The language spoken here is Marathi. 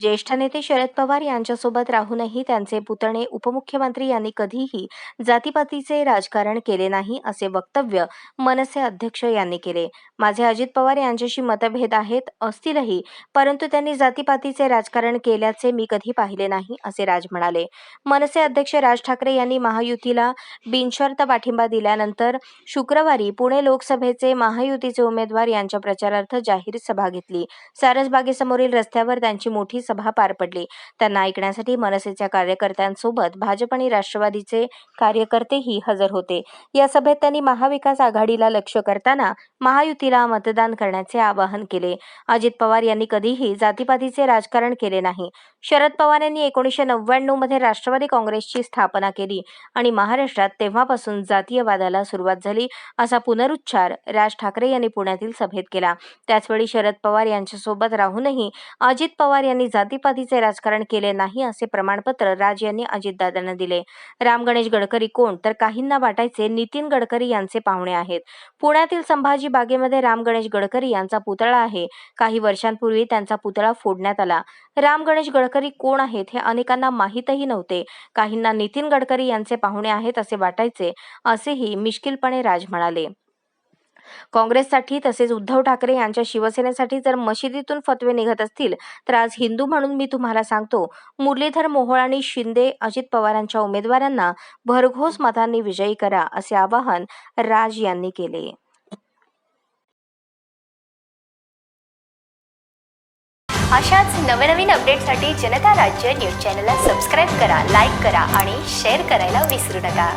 ज्येष्ठ नेते शरद पवार यांच्यासोबत राहूनही त्यांचे पुतणे उपमुख्यमंत्री यांनी कधीही जातीपातीचे राजकारण केले नाही असे वक्तव्य मनसे अध्यक्ष यांनी केले. माझे अजित पवार यांच्याशी मतभेद आहेत असतीलही परंतु त्यांनी जातीपातीचे राजकारण केल्याचे मी कधी पाहिले नाही असे राज म्हणाले. मनसे अध्यक्ष राज ठाकरे यांनी महायुतीला बिनशर्त पाठिंबा दिल्यानंतर शुक्रवारी पुणे लोकसभेचे महायुतीचे उमेदवार यांच्या प्रचारार्थ जाहीर सभा घेतली. सारसबागेसमोरील रस्त्यावर त्यांची मोठी सभा पार पडली. त्यांना ऐकण्यासाठी मनसेच्या कार्यकर्त्यांसोबत भाजप आणि राष्ट्रवादीचे कार्यकर्तेही हजर होते. या सभेत त्यांनी महाविकास आघाडीला लक्ष करताना महायुतीला मतदान करण्याचे आवाहन केले. अजित पवार यांनी कधीही जातीपातीचे राजकारण केले नाही. शरद पवार यांनी एकोणीसशे नव्याण्णवमध्ये राष्ट्रवादी काँग्रेसची स्थापना केली आणि महाराष्ट्रात तेव्हापासून जातीयवादाला सुरुवात झाली असा पुनरुच्चार राज ठाकरे यांनी पुण्यातील सभेत केला. त्याचवेळी शरद पवार यांच्यासोबत राहूनही अजित पवार यांनी जातीपातीचे राजकारण केले नाही असे प्रमाणपत्र राज यांनी अजितदादांना दिले. राम गणेश गडकरी कोण? तर काहींना वाटायचे नितीन गडकरी यांचे पाहुणे आहेत. पुण्यातील संभाजी बागेमध्ये राम गणेश गडकरी यांचा पुतळा आहे. काही वर्षांपूर्वी त्यांचा पुतळा फोडण्यात आला. राम गणेश गडकरी कोण आहेत हे अनेकांना माहीतही नव्हते. काहींना नितीन गडकरी यांचे पाहुणे आहेत असे वाटायचे. असेही मिश्किलपणे राज म्हणाले. काँग्रेससाठी तसेच उद्धव ठाकरे यांच्या शिवसेनेसाठी जर मशिदीतून फतवे निघत असतील तर आज हिंदू म्हणून मी तुम्हाला सांगतो मुरलीधर मोहोळ आणि शिंदे अजित पवारांच्या उमेदवारांना भरघोस मतांनी विजयी करा असे आवाहन राज यांनी केले. अशाच नवनवीन अपडेटसाठी जनता राज्य न्यूज चॅनलला सबस्क्राईब करा लाईक करा आणि शेअर करायला विसरू नका.